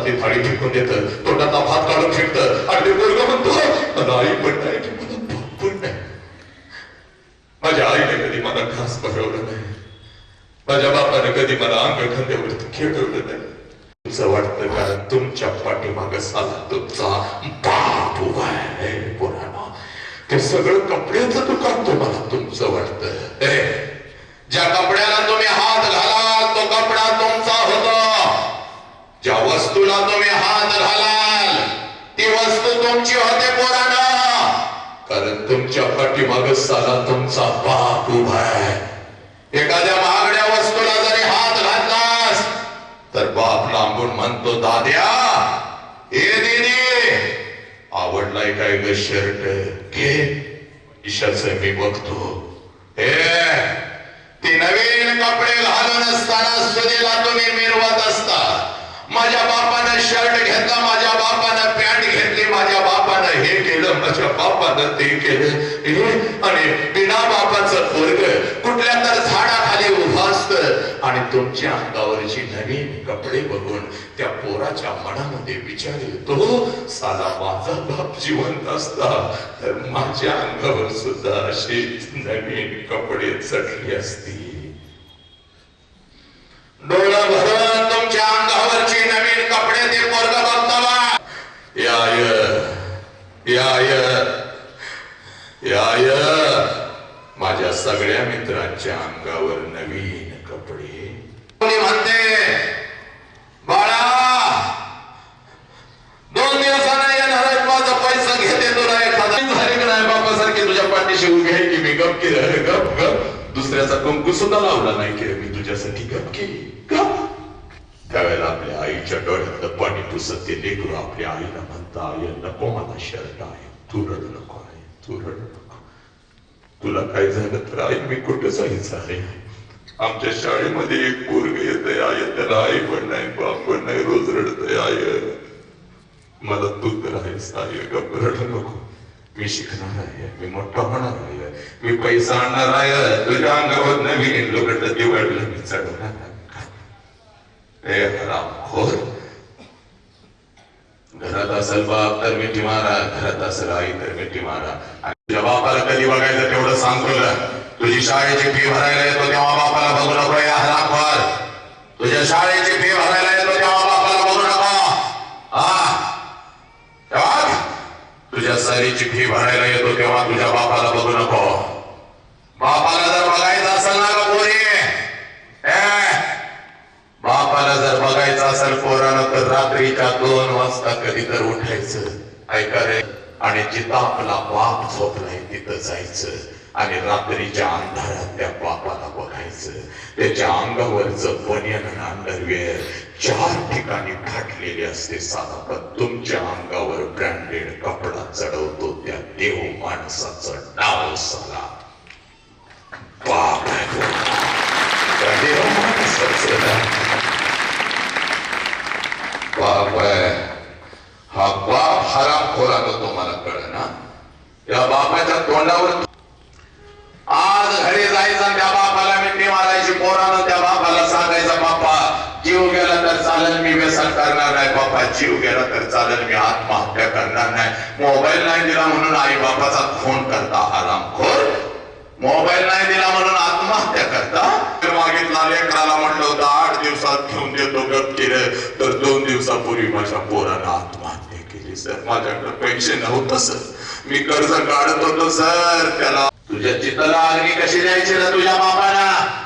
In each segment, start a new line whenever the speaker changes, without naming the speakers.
हातातली थाळी फेकून देत तोंडाचा भात काढून फेकत आणि ते पोरग म्हणतो मला आई पण नाही मला पण नाही. माझ्या आईने कधी मला घास भरवलं नाही. माझ्या बापाने कधी मला अंग खांद्यावरती खेळवलं नाही. तुमचं वाटतं कारण तुमच्या पाठीमाग साला तुमचा बाप उभा आहे पोरांनो? ते सगळं कपड्याचं दुकान तुम्हाला तुमचं वाटतं. ज्या कपड्या तुम्ही हात घालाल तो कपडा तुमचा होतो ज्या वस्तूला तुम्ही हात घालाल ती वस्तू तुमची होते पोरांनो कारण तुमच्या पाठीमाग साला तुमचा बाप उभा आहे. एखाद्या महागड्या वस्तूला जरी हात घातलास तर बाप लांबून म्हणतो दाद्या हे दिदी आवडलाय काय ग शर्ट? घे. ईशाच मी बघतो. हे ती नवीन कपडे घालून असताना सुनेला तुम्ही मिरवत असता. माझ्या बापानं शर्ट घेतला माझ्या बापानं पॅन्ट घेतली माझ्या बापानं हे केलं माझ्या बापानं ते केलं. आणि बिना बापाचं पोरग कुठल्या तर झाडाखाली उभं असत आणि तुमच्या अंगावरची नवीन कपडे बघून त्या पोराच्या मनामध्ये विचार येतो साला माझा बाप जिवंत असता तर माझ्या अंगावर सुद्धा अशी नवीन कपडे चढली असती. डोळा भरून तुमच्या अंगावरची नवीन कपडे ते पोरग बघतावा याय याय याय. माझ्या सगळ्या मित्रांच्या अंगावर नवीन कपडे. कोणी म्हणते बाळा दोन दिवसानं येणार आहे माझा पैसा घेते तुला एखादा. झाले का नाही बापासारखी तुझ्या पाठीशी उभी आहे की मी गप की गप त्याचा कंकू सुद्धा लावला नाही की मी तुझ्यासाठी गप की गप. त्यावेळेला आपल्या आईच्या डोळ्यातलं पाणी पुसत ते लेकरू आपल्या आईला म्हणता आई नको मला शर्ट आहे. तू रड नको आहे तू रड नको. तुला काय झालं तर आई मी कुठं जायचं आहे आमच्या शाळेमध्ये एक पोरग येतंय आय त्याला आई पण नाही बाप पण नाही रोज रडतय आय मला तू तर आहेस आय गप रड नको. मी शिकणार आहे मी मोठा होणार आहे मी पैसा आणणार आहे तुझ्या अंगावर नवीन लोक दिवाळीला मी चढवणार आहे घरात असेल बाप तर मिठी मारा घरात असेल आई तर मिठी मारा आणि तुझ्या बापाला कधी बघायचं तेवढं सांग तुझी शाळेची फी भरायला येतो तेव्हा बापाला बघू नको या हरामखोर तुझ्या शाळेची फी भरायला तुझ्या सरीची फी भरायला येतो तेव्हा तुझ्या बापाला बघू नको. बापाला जर बघायचं असेल ना कोणी बापाला जर बघायचं असेल पोरानं तर रात्रीच्या दोन वाजता कधी तर उठायचं. ऐका रे आणि जिथं आपला बाप झोपलाय तिथं जायचं. आणि रात्रीच्या अंधारात त्या बापाला बघायचं त्याच्या अंगावरचं बनियन अंडरवेअर चार ठिकाणी फाटलेले असते साधा पण तुमच्या अंगावर ब्रँडेड कपडा चढवतो त्या देव माणसाचं नाव साला. बाप आहे देव माणसाचं बाप आहे हा बाप हरामखोरानं तुम्हाला कळ ना? या बापाच्या तोंडावर आज घरी जायचं त्या बापाला मिठी मारायची पोरानं त्या बापाला सांगायचा बापा जीव गेला तर चालेल मी व्यसन करणार नाही. बापा जीव गेला तर चालेल मी आत्महत्या करणार नाही. मोबाईल नाही दिला म्हणून आई बापाचा फोन करता हरामखोर मोबाईल नाही दिला म्हणून आत्महत्या करता. तर मागितला लेकराला म्हटलं होतं आठ दिवसात घेऊन देतो गप केलं तर दोन दिवसापूर्वी माझ्या पोरानं आत्महत्या केली सर. माझ्याकडे पैसे नव्हतं सर. मी कर्ज काढत होतो सर. त्याला तुझ्या चित्ताला अग्नी कशी द्यायची ना तुझ्या बापाला?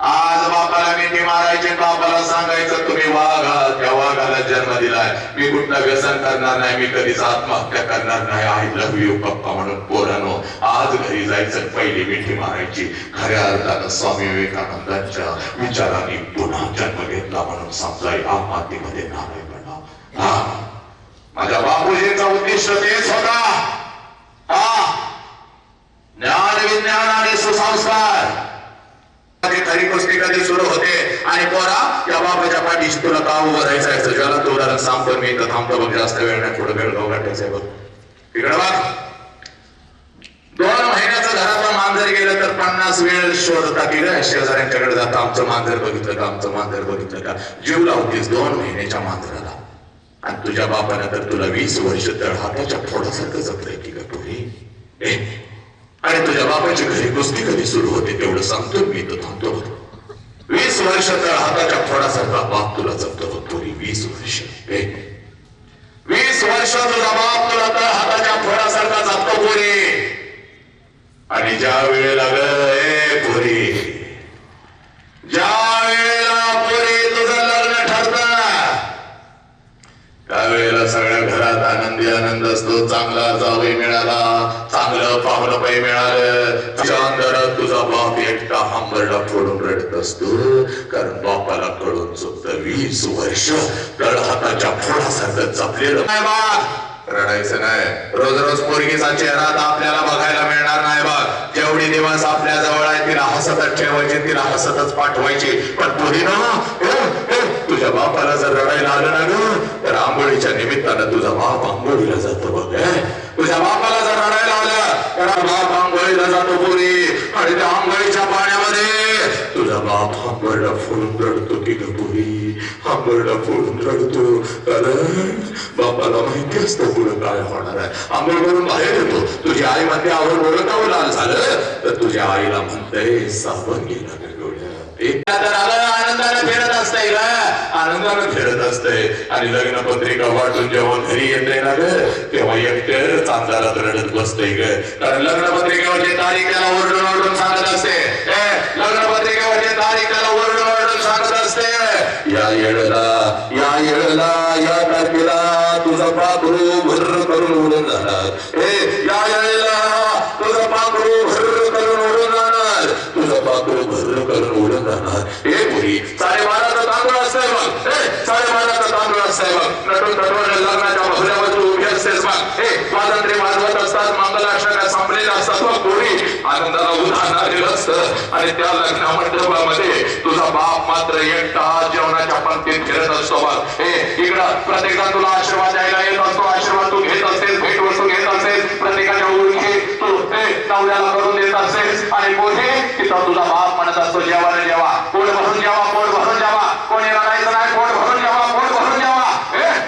आज बापाला मिठी मारायचे बापाला सांगायचं तुम्ही वाघ त्या वाघाला जन्म दिलाय. मी कुठलं व्यसन करणार नाही मी कधीच आत्महत्या करणार नाही. आय लव्ह यू पप्पा म्हणून पोरानो. आज घरी जायचं पहिली मिठी मारायची. खऱ्या अर्थानं स्वामी विवेकानंदांच्या विचाराने पुन्हा जन्म घेतला म्हणून समजा या मातीमध्ये नाराय पडा हा. माझ्या बापूजींचा उद्दिष्ट तेच होता. हा. ज्ञान आणि सुसंस्कार. खरी गोष्टी कधी सुरू होते आणि पोरा या बाबाच्या पाठीशी तुला का उभं राहायचं आहे. ज्याला तो उदाहरण सांगतो मी इथं थांबतो बघ जास्त वेळ नाही थोडं वेळ गाव आहे बघ इकडे बघ दोन महिन्याचं घरातलं मांजर गेलं तर पन्नास वेळ शोधता की शेजाऱ्यांच्याकडे जाता आमचं मांजर बघितलं का आमचं मांजर बघितलं का? जीव लावतीस दोन महिन्याच्या मांजराला. आणि तुझ्या बापानं तर तुला वीस वर्ष तर हाताच्या फोडासारखं जपलंय की का तुम्ही आणि तुझ्या बापाची घरी कुस्ती कधी सुरू होते तेवढं सांगतो मी तर थांबतो होतो वीस वर्ष तर हाताच्या फोडासारखा बाप तुला जपतो होतो वीस वर्ष वीस वर्ष तुझा बाप तुला तर हाताच्या फोडासारखा जपतो पोरी आणि ज्या वेळेला ग ए पोरी ज्या वेळेला पोरी तुझं लग्न ठरतं त्यावेळेला सगळ्या घरात आनंदी आनंद असतो चांगला जावे मिळाला चांगलं पाहुणं पै मिळालं. तुझ्या तुझा बाप एकटा हंबरडा फोडून रडत असतो. कारण बापाला कळून चुकतं वीस वर्ष तळहाताच्या फोडासारखं जपलेलं. नाही बा रडायचं नाही. रोज रोज पोरगीचा चेहरा आता आपल्याला बघायला मिळणार नाही बाग जेवढी दिवस आपल्या जवळ आहे तिला हसतच ठेवायची तिला हसतच पाठवायची. पण पुढे ना तुझ्या बापाला जर रडायला आलं ना ग तर आंघोळीच्या निमित्तानं तुझा बाप आंघोळीला जातो बघ तुझ्या बापाला त्याला बाप आंघोळीला जातो पुरी. आणि त्या आंघोळीच्या पाण्यामध्ये तुझा बाप हांबरडा फोडून रडतो की ग हांबरडा फोडून रडतो. कारण बापाला माहिती असतं पुढं काय होणार आहे. आंघोळ करून बाहेर येतो. तुझी आई म्हणते आवड ओळखावं लाल झालं. तर तुझ्या आईला म्हणते साबण गेला ग एकदा तर आलं आनंदाने फिरत असतंय ग. आनंदाने फिरत असते. आणि लग्न पत्रिका वाटून जेव्हा घरी येते ना ग तेव्हा एकटे चांदारात रडत बसते ग. कारण लग्न पत्रिकेवरची तारीख त्याला ओरडून ओरडून सांगत असते. लग्न पत्रिकेवरची तारीख त्याला ओरडून ओरडून सांगत असते. या येळला या येळला या तारखेला तुझा पाखरू भर करून उडून जाणार. ए या येळेला तुझा पाखरू भर करून उडून जाणार. तुझा पाखरू भर करून उडून जाणार. हे पुरी सारे तांदूळ असतंय बघ ए नटून लग्नाच्या उभी असेल बघ हे स्वातंत्र्य वाजवत असतात मंगलाष्टका संपलेला असतात बघ पोरी आनंदाला असतं आणि त्या लग्न मंडपामध्ये तुझा बाप मात्र एकटा जेवणाच्या पंक्तीत फिरत असतो बघ. इकडं प्रत्येकजण तुला आशीर्वाद द्यायला येत असतो. आशीर्वाद तू घेत असेल भेट वस्तू घेत असेल प्रत्येकाच्या ओळखी तू ए नवऱ्याला करून देत असेल. आणि कोणी तिथं तुझा बाप म्हणत असतो जेवायला जेवा. पोट भरून जेवा पोट भरून जेवा. कोणी रडायचं नाही? पोट भरून जेवा.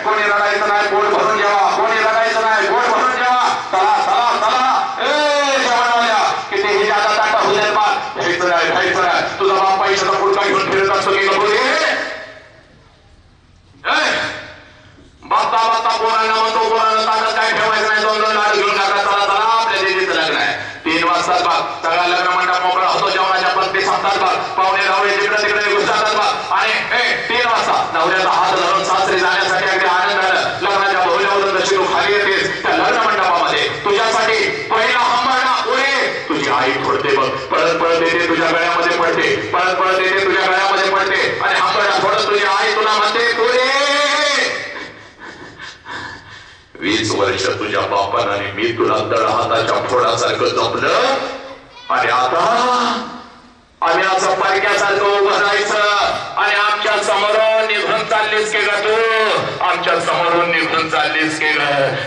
कोणी रडायचं नाही पोट भरून जेवा वर्ष तुझ्या बापानं आणि मी तुला तळ हाताच्या फोडासारखं जपलं. आणि आता? आम्ही असं पारक्यासारखं उभं राहायचं. आणि आमच्या समोरून निघून चाललीस की ग तू? आमच्या समोरून निघून चाललीस की ग?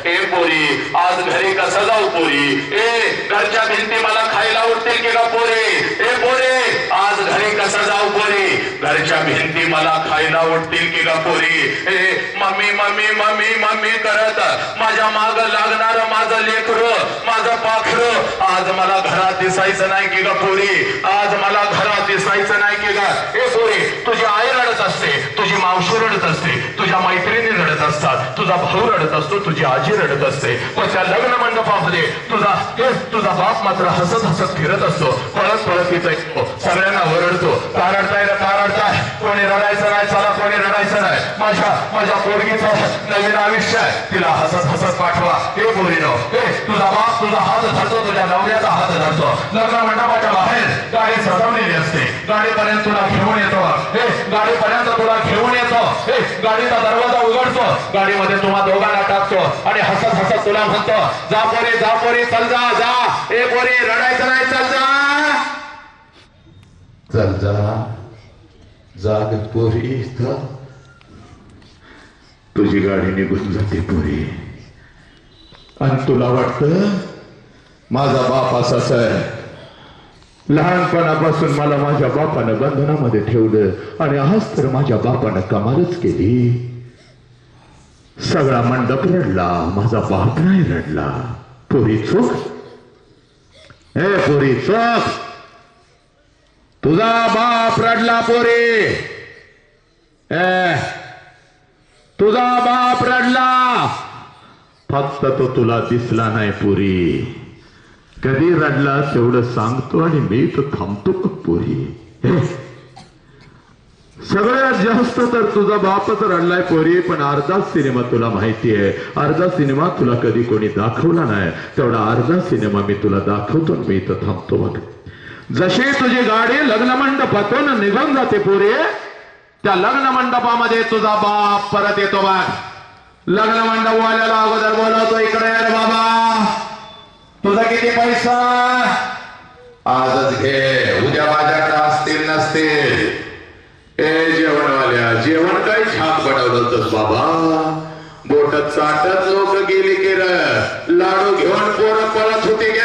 ए पोरी आज घरी कसं जाऊ पोरी? ए घरच्या भिंती मला खायला उठतील की ग पोरी? ए पोरी घरी कसा जाऊ पोरी? घरच्या भिंती मला खायला उठतील की ग पोरी? ए मम्मी मम्मी मम्मी मम्मी करत. माझ्या माग लागणार माझं लेकर माझं पाखर. आज मला घरात दिसायचं नाही की ग पोरी? आज मला घरात दिसायचं नाही की ग. ए पोरी तुझी आई रडत असते तुझी मावशी रडत असते तुझ्या मैत्रिणी रडत असतात तुझा भाऊ रडत असतो तुझी आजी रडत असते. पण त्या लग्न मंडपामध्ये तुझा तुझा बाप मात्र हसत हसत फिरत असतो. पळत पळत इथं सगळ्यांना वरड ओरडतो का रडताय का रडताय कोणी रडायचं नाही चला कोणी रडायचं नाही. माझ्या माझ्या पोरगीचं नवीन आयुष्य आहे. तिला हसत हसत पाठवा. हे पोरीनो हे तुझा बाप तुझा हात धरतो तुझ्या नवऱ्याचा हात धरतो. लग्न मंडपाच्या बाहेर गाडी सजवलेली असते. गाडीपर्यंत तुला घेऊन येतो. हे गाडीपर्यंत तुला घेऊन येतो. हे गाडीचा दरवाजा उघडतो. गाडीमध्ये तुम्हा दोघांना टाकतो. आणि हसत हसत तुला म्हणतो जा पोरी जा पोरी चल जा जा. ए पोरी रडायचं नाही चल जा.
चल जा जाग पोरी तुझी गाडी निघून जाते पोरी आणि तुला वाटतं माझा बाप असाच आहे लहानपणापासून मला माझ्या बापानं बंधनामध्ये ठेवलं आणि आज तर माझ्या बापानं कमालच केली. सगळा मंडप रडला माझा बाप नाही रडला. पोरी चोख. हे पोरी चोख! तुझा बाप रडला पोरे. ए तुझा बाप रडला. फक्त तो तुला दिसला नाही पुरी. कधी रडला तेवढं सांगतो आणि मी तर थांबतो का पुरी. सगळ्यात जास्त तर तुझा बापच रडलाय पोरी पण अर्धा सिनेमा तुला माहिती आहे. अर्धा सिनेमा तुला कधी कोणी दाखवला नाही. तेवढा अर्धा सिनेमा मी तुला दाखवतो मी इथं थांबतो बघ. जशी तुझी गाडी लग्न मंडपातून निघून जाते पुरे त्या लग्न मंडपामध्ये तुझा बाप परत येतो बघ. लग्न मंडप वाल्याला अगोदर बोलवतो इकडे अरे बाबा. तुझा किती पैसा? आजच घे. उद्या माझ्याकडे असतील नसतील. ए जेवणवाल्या जेवण काही छान बनवलं होतंस बाबा. बोटत चाटत लोक गेली की र. लाडू घेऊन पोरं पळत होती की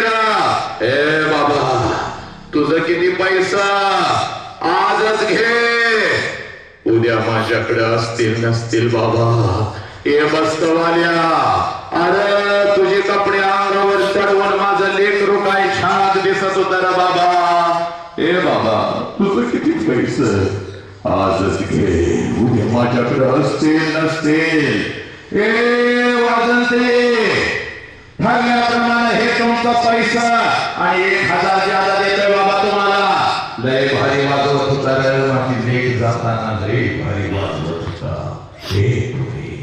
ए बाबा तुझं किती पैसा? आजच घे. उद्या माझ्याकडे असतील नसतील बाबा. ए मस्तवाल्या अरे तुझे कपडे अंगावर चढवून माझं लेकरू काय छान दिसत होत रे बाबा. ए बाबा तुझं किती पैसे? आजच घे. उद्या माझ्याकडे असतील नसतील. ए वाजंते ठरल्याप्रमाणे हे तुमचा पैसा आणि एक हजार ज्यादा देतोय बाबा तुम्हाला लय भारी वाजवत होता रे माझी लेख जाताना लय भारी वाजवत होता हे पुढे.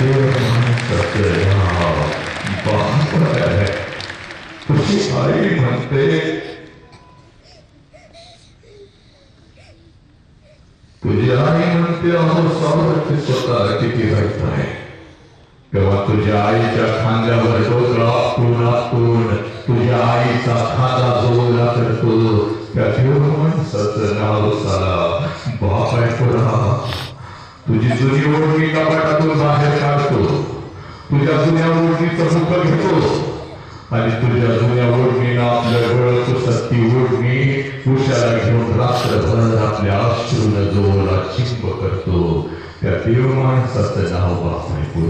त्या देव माणसाचं नाव बाप रे. तुझी आई म्हणते तुझी आई म्हणते अहो सावरते स्वतः किती वाईट आहे तेव्हा तुझ्या आईच्या खांद्यावर डोकं आपटून आपटून तुझ्या आईचा खांदा जोडला करतो त्या देव माणसाचं नाव साला बाप आहे पुरा तुझी जुनी ओढणी कपाटातून बाहेर काढतो तुझ्या जुन्या ओढणीचं मुख घेतो आणि तुझ्या जुन्या ओढणीनं आपलं डोळं पुसत ती ओढणी उशाला घेऊन रात्रभर आपल्या अश्रून जोरात चिंब करतो त्या देव माणसाचं नाव बाप आहे पुरा